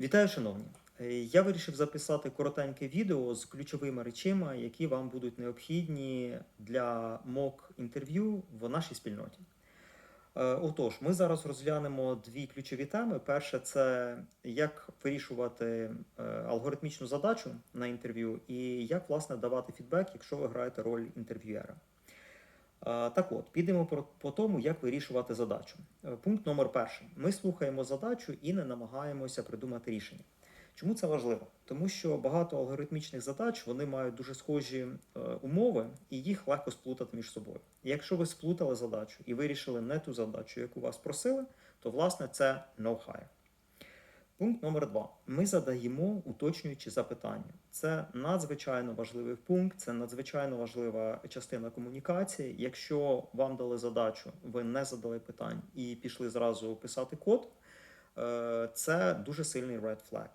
Вітаю, шановні! Е, Я вирішив записати коротеньке відео з ключовими речами, які вам будуть необхідні для мок інтерв'ю в нашій спільноті. Е, Отож, ми зараз розглянемо дві ключові теми. Перше це як вирішувати е, алгоритмічну задачу на інтерв'ю, і як власне давати фідбек, якщо ви граєте роль інтерв'юера. Е, Так от, підемо по тому, як вирішувати задачу. Е, Пункт номер перший. Ми слухаємо задачу і не намагаємося придумати рішення. Чому це важливо? Тому що багато алгоритмічних задач вони мають дуже схожі е, умови, і їх легко сплутати між собою. Якщо ви сплутали задачу і вирішили не ту задачу, яку вас просили, то власне це no hire. Пункт номер два. Ми задаємо уточнюючі запитання. Це надзвичайно важливий пункт, це надзвичайно важлива частина комунікації. Якщо вам дали задачу, ви не задали питань і пішли зразу писати код, е, це дуже сильний red flag.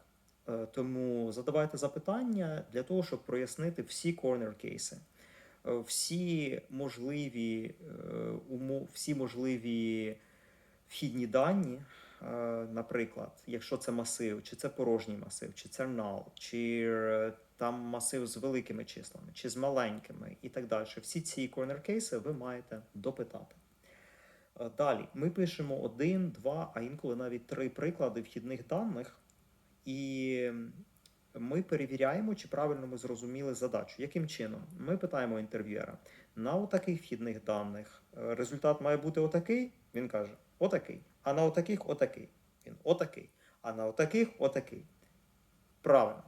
Е, Тому задавайте запитання для того, щоб прояснити всі corner кейси, всі можливі е, умов, всі можливі вхідні дані. Е, Наприклад, якщо це масив, чи це порожній масив, чи це null, чи е, там масив з великими числами, чи з маленькими, і так далі. Всі ці corner кейси ви маєте допитати. Е, Далі ми пишемо один, два, а інколи навіть три приклади вхідних даних, і ми перевіряємо, чи правильно ми зрозуміли задачу. Яким чином? Ми питаємо інтерв'єра на отаких вхідних даних результат має бути отакий. Він каже: отакий. А на отаких отакий. Він отакий. А на отаких отакий. Правильно.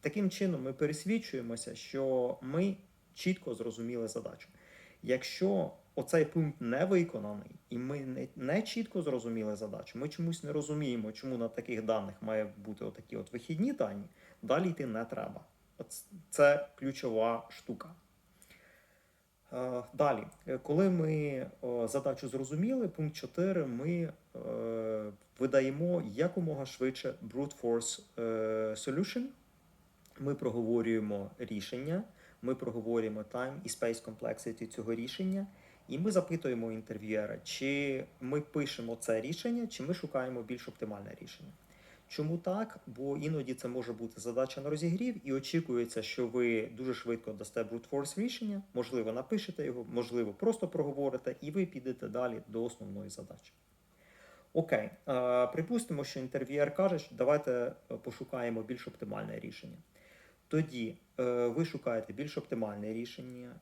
Таким чином ми пересвідчуємося, що ми чітко зрозуміли задачу. Якщо оцей пункт не виконаний, і ми не, не чітко зрозуміли задачу, ми чомусь не розуміємо, чому на таких даних має бути отакі от вихідні дані, далі йти не треба. Це ключова штука. Е, Далі, коли ми задачу зрозуміли, пункт 4, ми е, видаємо якомога швидше brute force е, solution. Ми проговорюємо рішення, ми проговорюємо time і space complexity цього рішення, і ми запитуємо інтерв'єра, чи ми пишемо це рішення, чи ми шукаємо більш оптимальне рішення. Чому так? Бо іноді це може бути задача на розігрів, і очікується, що ви дуже швидко дасте brute force рішення, можливо, напишете його, можливо, просто проговорите, і ви підете далі до основної задачі. Окей, е, припустимо, що інтерв'єр каже, що давайте е, пошукаємо більш оптимальне рішення. Тоді е, ви шукаєте більш оптимальне рішення.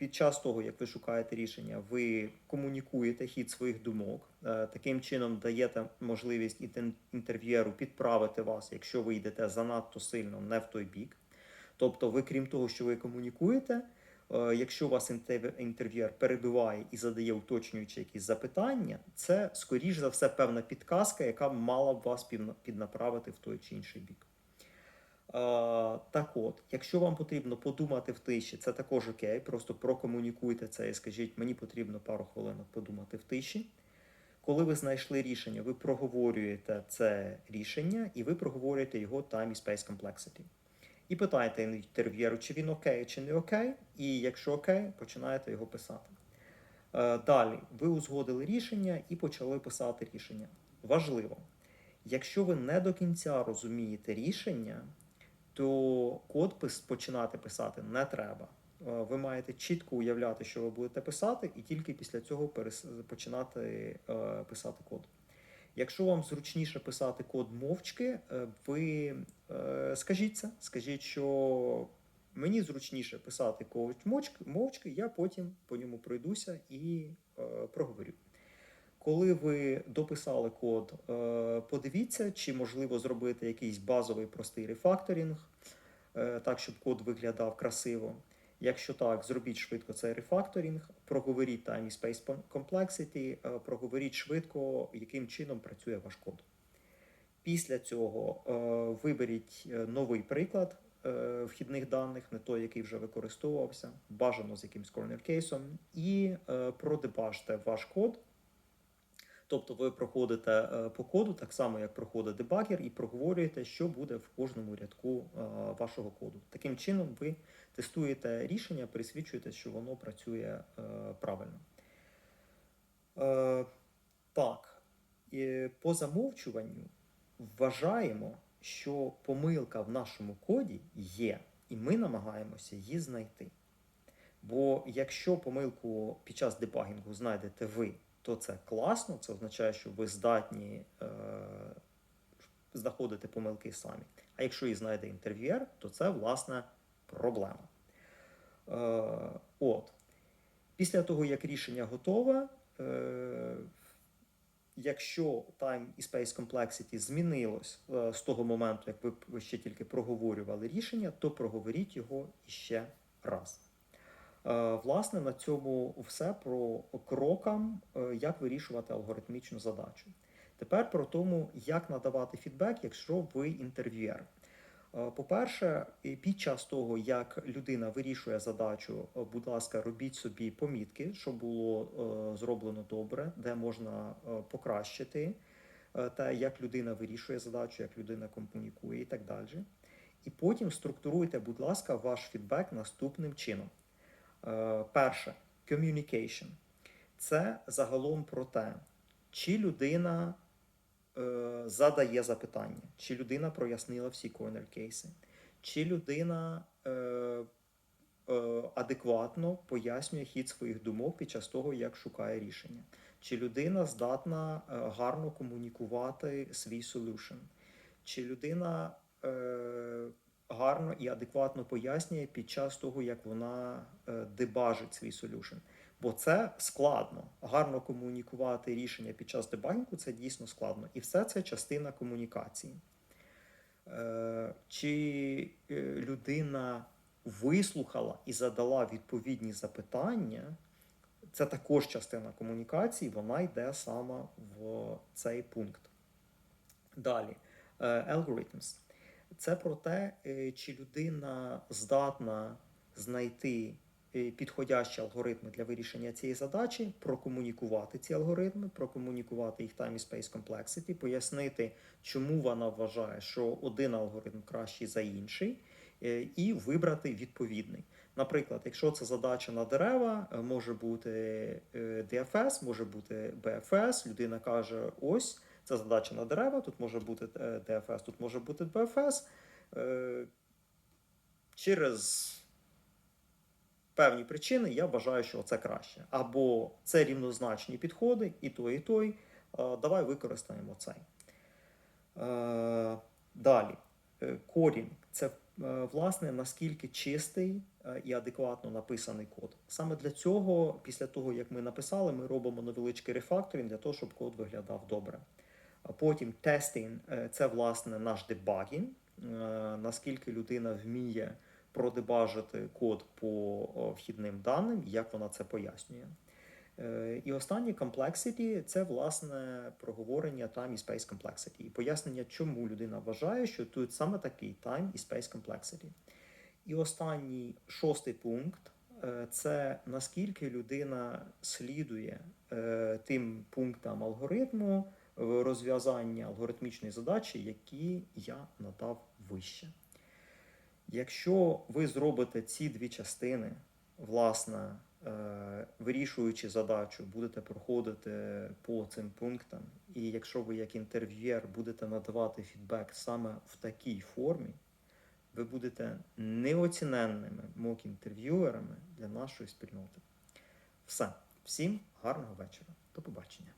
Під час того, як ви шукаєте рішення, ви комунікуєте хід своїх думок. Е, таким чином даєте можливість інтерв'єру підправити вас, якщо ви йдете занадто сильно не в той бік. Тобто, ви, крім того, що ви комунікуєте, е, якщо вас інтерв'єр перебиває і задає уточнюючі якісь запитання, це скоріш за все певна підказка, яка мала б вас піднаправити в той чи інший бік. Так от, якщо вам потрібно подумати в тиші, це також окей, просто прокомунікуйте це і скажіть, мені потрібно пару хвилинок подумати в тиші. Коли ви знайшли рішення, ви проговорюєте це рішення і ви проговорюєте його time і space complexity. І питаєте інтерв'єру, чи він окей, чи не окей, і якщо окей, починаєте його писати. Е, Далі ви узгодили рішення і почали писати рішення. Важливо, якщо ви не до кінця розумієте рішення, то код починати писати не треба. Е, Ви маєте чітко уявляти, що ви будете писати, і тільки після цього починати е, писати код. Якщо вам зручніше писати код мовчки, е, ви скажіть це, скажіть, що мені зручніше писати код мовчки, я потім по ньому пройдуся і проговорю. Коли ви дописали код, е, подивіться, чи можливо зробити якийсь базовий простий рефакторинг, е, так, щоб код виглядав красиво. Якщо так, зробіть швидко цей рефакторинг, проговоріть time і space complexity, е, проговоріть швидко, яким чином працює ваш код. Після цього виберіть новий приклад вхідних даних, не той, який вже використовувався, бажано з якимсь corner кейсом, і продебажте ваш код. Тобто ви проходите е, по коду, так само як проходить дебагер, і проговорюєте, що буде в кожному рядку е, вашого коду. Таким чином, ви тестуєте рішення, пересвідчуєте, що воно працює е, правильно. Так, і по замовчуванню вважаємо, що помилка в нашому коді є, і ми намагаємося її знайти. Бо якщо помилку під час дебагінгу знайдете ви, то це класно, це означає, що ви здатні е, знаходити помилки самі. А якщо її знайде інтерв'юер, то це власне проблема. Е, от. Після того, як рішення готове, е, якщо time і space complexity змінилось е, з того моменту, як ви, ви ще тільки проговорювали рішення, то проговоріть його іще раз. Е, Власне, на цьому все про крокам, е, як вирішувати алгоритмічну задачу. Тепер про тому, як надавати фідбек, якщо ви інтерв'юер. Е, По-перше, під час того, як людина вирішує задачу, будь ласка, робіть собі помітки, щоб було зроблено добре, де можна покращити те, як людина вирішує задачу, як людина комунікує і так далі. І потім структуруйте, будь ласка, ваш фідбек наступним чином. Е, Перше, communication. Це загалом про те, чи людина е, задає запитання, чи людина прояснила всі корнер кейси, чи людина е, адекватно пояснює хід своїх думок під час того, як шукає рішення, чи людина здатна гарно комунікувати свій solution, чи людина гарно і адекватно пояснює під час того, як вона е, дебажить свій solution. Бо це складно. Гарно комунікувати рішення під час дебагінгу це дійсно складно. І все це частина комунікації. Е, Чи е, людина вислухала і задала відповідні запитання, це також частина комунікації, вона йде саме в цей пункт. Далі, algorithms. Це про те, е, чи людина здатна знайти е, підходящі алгоритми для вирішення цієї задачі, прокомунікувати ці алгоритми, прокомунікувати їх time і space complexity, пояснити, чому вона вважає, що один алгоритм кращий за інший, е, і вибрати відповідний. Наприклад, якщо це задача на дерева, може бути DFS, може бути BFS, людина каже: ось. Це задача на дерева, тут може бути е, DFS, тут може бути BFS. Е, Через певні причини я вважаю, що це краще. Або це рівнозначні підходи, і той, і той. Е, Давай використаємо цей. Е, Далі. Е, Корінь це е, власне наскільки чистий е, і адекватно написаний код. Саме для цього, після того як ми написали, ми робимо невеличкий рефакторинг для того, щоб код виглядав добре. Потім тестинг е, це власне наш дебагінг, е, наскільки людина вміє продебажити код по вхідним даним, як вона це пояснює. Е, І останнє complexity – це власне проговорення time і space complexity і пояснення, чому людина вважає, що тут саме такий time і space complexity. І останній шостий пункт це наскільки людина слідує тим пунктам алгоритму в розв'язанні алгоритмічної задачі, які я надав вище. Якщо ви зробите ці дві частини, власне, е, вирішуючи задачу, будете проходити по цим пунктам, і якщо ви як інтерв'єр будете надавати фідбек саме в такій формі, ви будете неоціненними мок-інтерв'юерами для нашої спільноти. Все. Всім гарного вечора. До побачення.